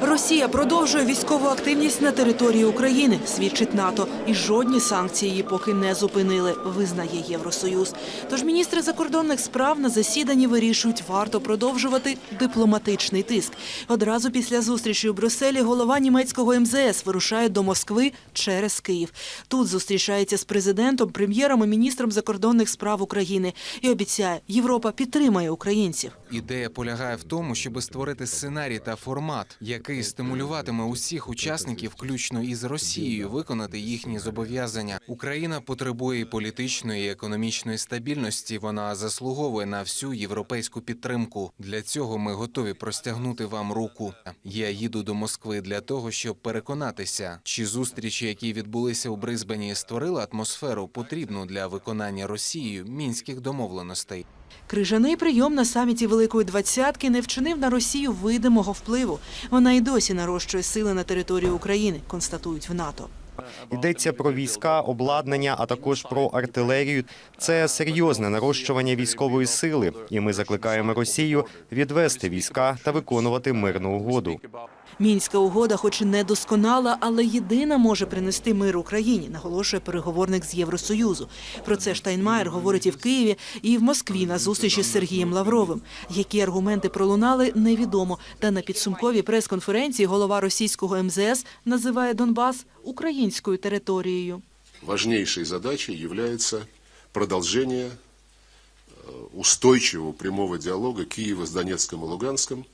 Росія продовжує військову активність на території України, свідчить НАТО, і жодні санкції її поки не зупинили, визнає Євросоюз. Тож міністри закордонних справ на засіданні вирішують, варто продовжувати дипломатичний тиск. Одразу після зустрічі у Брюсселі голова німецького МЗС вирушає до Москви через Київ. Тут зустрічається з президентом, прем'єром і міністром закордонних справ України і обіцяє, Європа підтримає українців. Ідея полягає в тому, щоб створити сценарій та формат, який стимулюватиме усіх учасників, включно із Росією, виконати їхні зобов'язання. Україна потребує політичної і економічної стабільності. Вона заслуговує на всю європейську підтримку. Для цього ми готові простягнути вам руку. Я їду до Москви для того, щоб переконатися, чи зустрічі, які відбулися у Брисбені, створили атмосферу потрібну для виконання Росією мінських домовленостей. Крижаний прийом на саміті Великої Двадцятки не вчинив на Росію видимого впливу. Вона й досі нарощує сили на території України, констатують в НАТО. Йдеться про війська, обладнання, а також про артилерію. Це серйозне нарощування військової сили, і ми закликаємо Росію відвести війська та виконувати мирну угоду. Мінська угода, хоч і не досконала, але єдина може принести мир Україні, наголошує переговорник з Євросоюзу. Про це Штайнмаєр говорить і в Києві, і в Москві на зустрічі з Сергієм Лавровим. Які аргументи пролунали, невідомо. Та на підсумковій прес-конференції голова російського МЗС називає Донбас українською територією. важнейшей задачей является продолжение э, устойчивого прямого диалога Киева с Донецком и Луганском,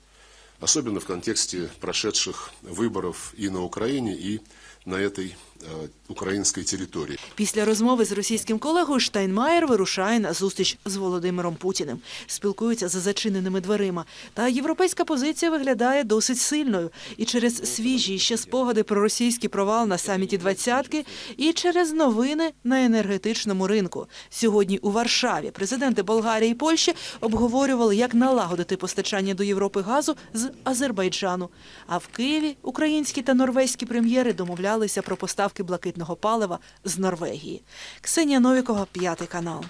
особенно в контексте прошедших выборов и на Украине, и на этой э, украинской территории. Після розмови з російським колегою Штайнмаєр вирушає на зустріч з Володимиром Путіним. Спілкуються за зачиненими дверима. Та європейська позиція виглядає досить сильною. І через свіжі ще спогади про російський провал на саміті двадцятки, і через новини на енергетичному ринку. Сьогодні у Варшаві президенти Болгарії і Польщі обговорювали, як налагодити постачання до Європи газу з Азербайджану. А в Києві українські та норвезькі прем'єри домовлялися про поставки блакитного палива з Норвегії. Ксенія Новікова, п'ятий канал.